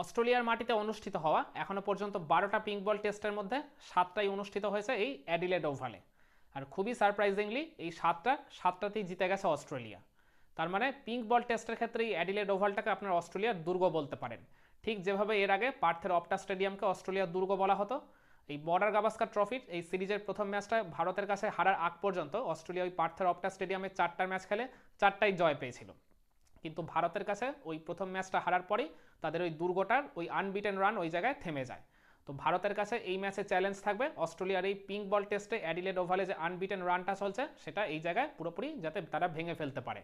অস্ট্রেলিয়ার মাটিতে অনুষ্ঠিত হওয়া এখনও পর্যন্ত বারোটা পিঙ্ক বল টেস্টের মধ্যে সাতটাই অনুষ্ঠিত হয়েছে এই অ্যাডিলেড ওভালে। আর খুবই সারপ্রাইজিংলি এই সাতটা, সাতটাতেই জিতে গেছে অস্ট্রেলিয়া। তার মানে পিঙ্ক বল টেস্টের ক্ষেত্রে এই অ্যাডিলেড ওভালটাকে আপনার অস্ট্রেলিয়ার দুর্গ বলতে পারেন। ঠিক যেভাবে এর আগে পার্থের অপটা স্টেডিয়ামকে অস্ট্রেলিয়ার দুর্গ বলা হতো, এই বর্ডার গাভাস্কার ট্রফির এই সিরিজের প্রথম ম্যাচটা ভারতের কাছে হারার আগ পর্যন্ত অস্ট্রেলিয়া ওই পার্থের অপটা স্টেডিয়ামে চারটার ম্যাচ খেলে চারটাই জয় পেয়েছিল। কিন্তু ভারতের কাছে ওই প্রথম ম্যাচটা হারার পরেই তাদের ওই দুর্গটার ওই আনবিটেন রান ওই জায়গায় থেমে যায়। তো ভারতের কাছে এই ম্যাচে চ্যালেঞ্জ থাকবে। অস্ট্রেলিয়ার এই পিঙ্ক বল টেস্টে অ্যাডিলেড ওভালে যে আনবিটেন রানটা চলছে, সেটা এই জায়গায় পুরোপুরি যাতে তারা ভেঙে ফেলতে পারে।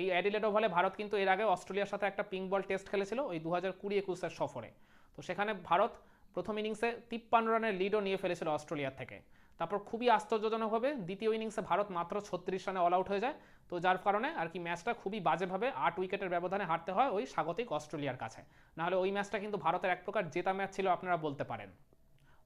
এই অ্যাডিলেড ওভালে ভারত কিন্তু এর আগে অস্ট্রেলিয়ার সাথে একটা পিঙ্ক বল টেস্ট খেলেছিল ওই দু হাজার কুড়ি একুশের সফরে। তো সেখানে ভারত প্রথম ইনিংসে তিপ্পান্ন রানের লিডও নিয়ে ফেলেছিল অস্ট্রেলিয়ার থেকে। তারপর খুবই আশ্চর্যজনকভাবে দ্বিতীয় ইনিংসে ভারত মাত্র ছত্রিশ রানে অল আউট হয়ে যায়। তো যার কারণে আর কি ম্যাচটা খুবই বাজেভাবে আট উইকেটের ব্যবধানে হারতে হয় ওই স্বাগতিক অস্ট্রেলিয়ার কাছে। নাহলে ওই ম্যাচটা কিন্তু ভারতের এক প্রকার জেতা ম্যাচ ছিল আপনারা বলতে পারেন।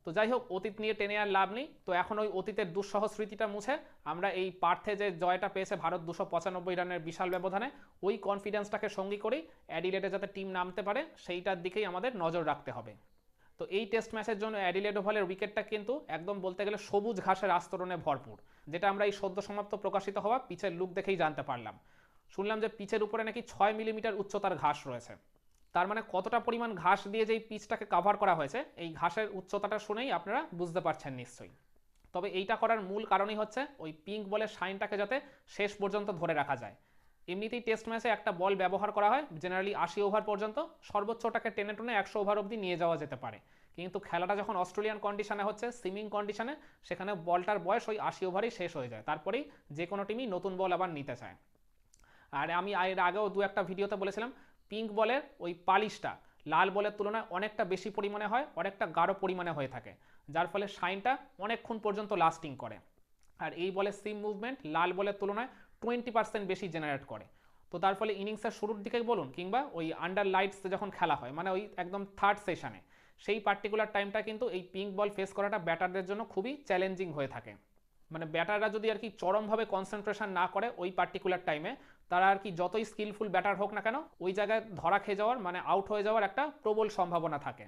তো যাই হোক, অতীত নিয়ে টেনে আর লাভ নেই। তো এখন ওই অতীতের দুঃসহ স্মৃতিটা মুছে আমরা এই পার্থে যে জয়টা পেয়েছে ভারত দুশো পঁচানব্বই রানের বিশাল ব্যবধানে, ওই কনফিডেন্সটাকে সঙ্গী করেই অ্যাডিলেটে যাতে টিম নামতে পারে, সেইটার দিকেই আমাদের নজর রাখতে হবে। তো এই টেস্ট ম্যাচের জন্য অ্যাডিলেড ওভালের উইকেটটা কিন্তু একদম বলতে গেলে সবুজ ঘাসের আস্তরণে ভরপুর, যেটা আমরা এই সদ্য সমাপ্ত প্রকাশিত হওয়া পিচের লুক দেখেই জানতে পারলাম। শুনলাম যে পিচের উপরে নাকি ছয় মিলিমিটার উচ্চতার ঘাস রয়েছে। তার মানে কতটা পরিমাণ ঘাস দিয়ে যে পিচটাকে কাভার করা হয়েছে, এই ঘাসের উচ্চতাটা শুনেই আপনারা বুঝতে পারছেন নিশ্চয়ই। তবে এইটা করার মূল কারণই হচ্ছে ওই পিঙ্ক বলের শাইনটাকে যাতে শেষ পর্যন্ত ধরে রাখা যায়। এমনিতেই টেস্ট ম্যাচে একটা বল ব্যবহার করা হয় জেনারেলি আশি ওভার পর্যন্ত, সর্বোচ্চটাকে টেনে টুনে একশো ওভার অবধি নিয়ে যাওয়া যেতে পারে। কিন্তু খেলাটা যখন অস্ট্রেলিয়ান কন্ডিশনে হচ্ছে সুইমিং কন্ডিশনে সেখানে বলটার বয়স ওই আশি ওভারেই শেষ হয়ে যায়। তারপরেই যে কোনো টিমই নতুন বল আবার নিতে চায়। আর আমি এর আগেও দু একটা ভিডিওতে বলেছিলাম পিঙ্ক বলের ওই পালিশটা লাল বলের তুলনায় অনেকটা বেশি পরিমাণে হয়, অনেকটা গাঢ় পরিমাণে হয়ে থাকে, যার ফলে শাইনটা অনেকক্ষণ পর্যন্ত লাস্টিং করে। আর এই বলের সিম মুভমেন্ট লাল বলের তুলনায় টোয়েন্টি পার্সেন্ট বেশি জেনারেট করে। তো তার ফলে ইনিংসের শুরুর দিকে বলুন কিংবা ওই আন্ডার লাইটস যখন খেলা হয় মানে ওই একদম থার্ড সেশনে সেই পার্টিকুলার টাইমটা কিন্তু এই পিঙ্ক বল ফেস করাটা ব্যাটারদের জন্য খুবই চ্যালেঞ্জিং হয়ে থাকে। মানে ব্যাটাররা যদি আর কি চরমভাবে কনসেন্ট্রেশন না করে ওই পার্টিকুলার টাইমে তারা আর কি যতই স্কিলফুল ব্যাটার হোক না কেন, ওই জায়গায় ধরা খেয়ে যাওয়ার মানে আউট হয়ে যাওয়ার একটা প্রবল সম্ভাবনা থাকে।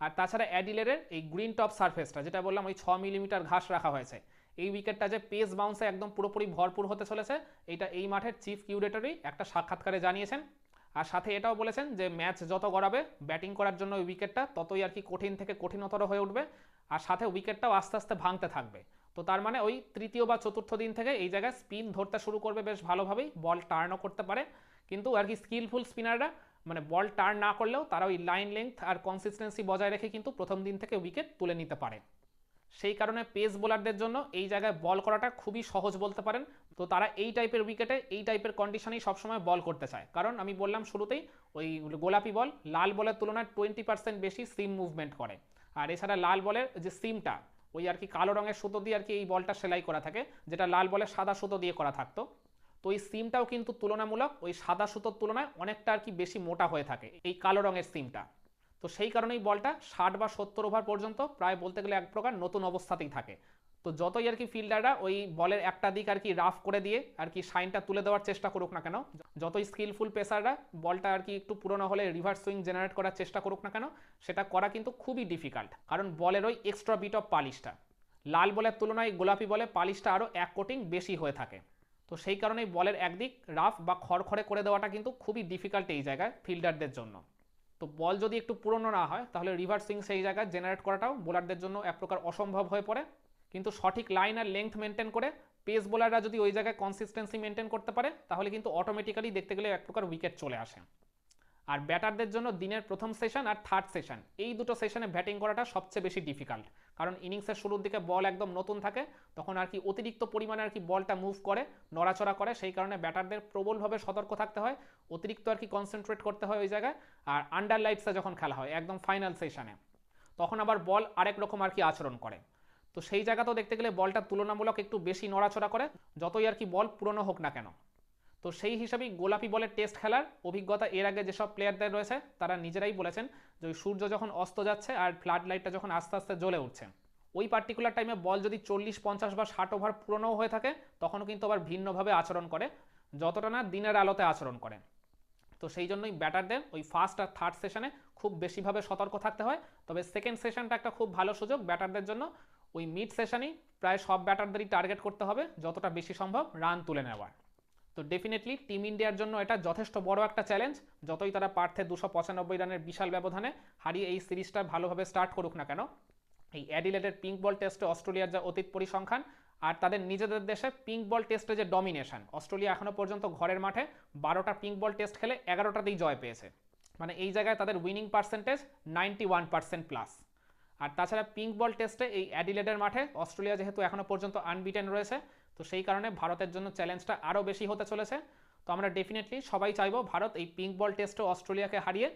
আর তাছাড়া অ্যাডিলেরের এই গ্রিন টপ সারফেসটা যেটা বললাম ওই ছ মিলিমিটার ঘাস রাখা হয়েছে এই উইকেটটা যে পেস বাউন্সে একদম পুরোপুরি ভরপুর হতে চলেছে, এটা এই মাঠের চিফ কিউরেটরই একটা সাক্ষাৎকারে জানিয়েছেন। আর সাথে এটাও বলেছেন যে ম্যাচ যত গড়াবে ব্যাটিং করার জন্য ওই উইকেটটা ততই আর কি কঠিন থেকে কঠিনতর হয়ে উঠবে। আর সাথে উইকেটটাও আস্তে আস্তে ভাঙতে থাকবে। তো তার মানে ওই তৃতীয় বা চতুর্থ দিন থেকে এই জায়গায় স্পিন ধরতে শুরু করবে বেশ ভালোভাবেই বল টার্নও করতে পারে। কিন্তু আর কি স্কিলফুল স্পিনাররা মানে বল টার্ন না করলেও তারা ওই লাইন লেংথ আর কনসিস্টেন্সি বজায় রেখে কিন্তু প্রথম দিন থেকে উইকেট তুলে নিতে পারে। সেই কারণে পেস বোলারদের জন্য এই জায়গায় বল করাটা খুবই সহজ বলতে পারেন। তো তারা এই টাইপের উইকেটে এই টাইপের কন্ডিশনেই সবসময় বল করতে চায়। কারণ আমি বললাম শুরুতেই ওই গোলাপি বল লাল বলের তুলনায় টোয়েন্টি পার্সেন্ট বেশি সিম মুভমেন্ট করে। আর এছাড়া লাল বলের যে সিমটা ওই আর কি কালো রঙের সুতো দিয়ে আর কি এই বলটা সেলাই করা থাকে, যেটা লাল বলের সাদা সুতো দিয়ে করা থাকতো। তো এই সিমটাও কিন্তু তুলনামূলক ওই সাদা সুতোর তুলনায় অনেকটা আর কি বেশি মোটা হয়ে থাকে এই কালো রঙের সিমটা তো সেই কারণেই বলটা ষাট বা সত্তর ওভার পর্যন্ত প্রায় বলতে গেলে এক প্রকার নতুন অবস্থাতেই থাকে। তো যতই আর কি ফিল্ডাররা ওই বলের একটা দিক আর কি রাফ করে দিয়ে আর কি সাইনটা তুলে দেওয়ার চেষ্টা করুক না কেন, যতই স্কিলফুল পেসাররা বলটা আর কি একটু পুরনো হলে রিভার্স সুইং জেনারেট করার চেষ্টা করুক না কেন, সেটা করা কিন্তু খুবই ডিফিকাল্ট কারণ বলের ওই এক্সট্রা বিট অফ পালিশটা লাল বলের তুলনায় গোলাপি বলে পালিশটা আরও এক কোটিং বেশি হয়ে থাকে। তো সেই কারণেই বলের একদিক রাফ বা খড়খড়ে করে দেওয়াটা কিন্তু খুবই ডিফিকাল্ট এই জায়গায় ফিল্ডারদের জন্য। তো বল যদি একটু পুরনো না হয়, তাহলে রিভার্সিং সেই জায়গায় জেনারেট করাটাও বোলারদের জন্য এক প্রকার অসম্ভব হয়ে পড়ে। কিন্তু সঠিক লাইন আর লেংথ মেনটেন করে পেস বোলাররা যদি ওই জায়গায় কনসিস্টেন্সি মেনটেন করতে পারে, তাহলে কিন্তু অটোমেটিক্যালি দেখতে গেলে এক প্রকার উইকেট চলে আসে। আর ব্যাটারদের জন্য দিনের প্রথম সেশন আর থার্ড সেশন। এই দুটো সেশনে ব্যাটিং করাটা সবচেয়ে বেশি ডিফিকাল্ট কারণ ইনিংসের শুরুর দিকে বল একদম নতুন থাকে, তখন আর কি অতিরিক্ত পরিমাণে আর কি বলটা মুভ করে, নড়াচড়া করে, সেই কারণে ব্যাটারদের প্রবলভাবে সতর্ক থাকতে হয়, অতিরিক্ত আর কি কনসেন্ট্রেট করতে হয় ওই জায়গায়, আর আন্ডার লাইটসে যখন খেলা হয়, একদম ফাইনাল সেশনে তখন আবার বল আরেক রকম আর কি আচরণ করে। তো সেই জায়গাতেও দেখতে গেলে বলটা তুলনামূলক একটু বেশি নড়াচড়া করে, যতই আর কি বল পুরনো হোক না কেন। তো সেই হিসাবেই গোলাপি বলের টেস্ট খেলার অভিজ্ঞতা এর আগে যেসব প্লেয়ারদের রয়েছে, তারা নিজেরাই বলেছেন যে সূর্য যখন অস্ত যাচ্ছে আর ফ্লাড লাইটটা যখন আস্তে আস্তে জ্বলে উঠছে। ওই পার্টিকুলার টাইমে বল যদি চল্লিশ, পঞ্চাশ বা ষাট ওভার পুরনোও হয়ে থাকে, তখনও কিন্তু আবার ভিন্নভাবে আচরণ করে, যতটা না দিনের আলোতে আচরণ করে। তো সেই জন্যই ব্যাটারদের ওই ফার্স্ট আর থার্ড সেশনে খুব বেশিভাবে সতর্ক থাকতে হয়। তবে সেকেন্ড সেশনটা একটা খুব ভালো সুযোগ ব্যাটারদের জন্য। ওই মিড সেশনেই প্রায় সব ব্যাটারদেরই টার্গেট করতে হবে, যতটা বেশি সম্ভব রান তুলে নেওয়ার। তো ডেফিনেটলি টিম ইন্ডিয়ার জন্য এটা যথেষ্ট বড় একটা চ্যালেঞ্জ যতই তারা পার্থে দুশো পঁচানব্বই রানের বিশাল ব্যবধানে হারিয়ে এই সিরিজটা ভালোভাবে স্টার্ট করুক না কেন। এই অ্যাডিলেডের পিঙ্ক বল টেস্টে অস্ট্রেলিয়ার যা অতীত পরিসংখ্যান আর তাদের নিজেদের দেশে পিঙ্ক বল টেস্টে যে ডমিনেশন অস্ট্রেলিয়া এখনও পর্যন্ত ঘরের মাঠে বারোটা পিঙ্ক বল টেস্ট খেলে এগারোটাতেই জয় পেয়েছে। মানে এই জায়গায় তাদের winning percentage ninety one percent plus আর তাছাড়া পিঙ্ক বল টেস্টে এই অ্যাডিলেডের মাঠে অস্ট্রেলিয়া যেহেতু এখনও পর্যন্ত আনবিটেন রয়েছে তো সেই কারণে ভারতের জন্য চ্যালেঞ্জটা আরও বেশি হতে চলেছে। তো আমরা ডেফিনেটলি সবাই চাইব ভারত এই পিঙ্ক বল টেস্টে অস্ট্রেলিয়াকে হারিয়ে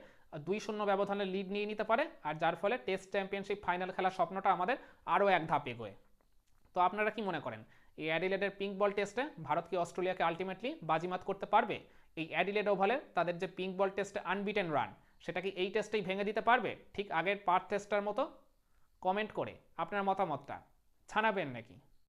দুই শূন্য ব্যবধানে লিড নিয়ে নিতে পারে, আর যার ফলে টেস্ট চ্যাম্পিয়নশিপ ফাইনাল খেলার স্বপ্নটা আমাদের আরও এক ধাপ এগোয়। তো আপনারা কি মনে করেন, এই অ্যাডিলেডের পিঙ্ক বল টেস্টে ভারত কি অস্ট্রেলিয়াকে আলটিমেটলি বাজিমাত করতে পারবে? এই অ্যাডিলেড ওভালে তাদের যে পিঙ্ক বল টেস্টে আনবিটেন রান সেটা কি এই টেস্টেই ভেঙে দিতে পারবে? ঠিক আগের পার্ট টেস্টার মতো? কমেন্ট করে আপনার মতামতটা ছানাবেন নাকি?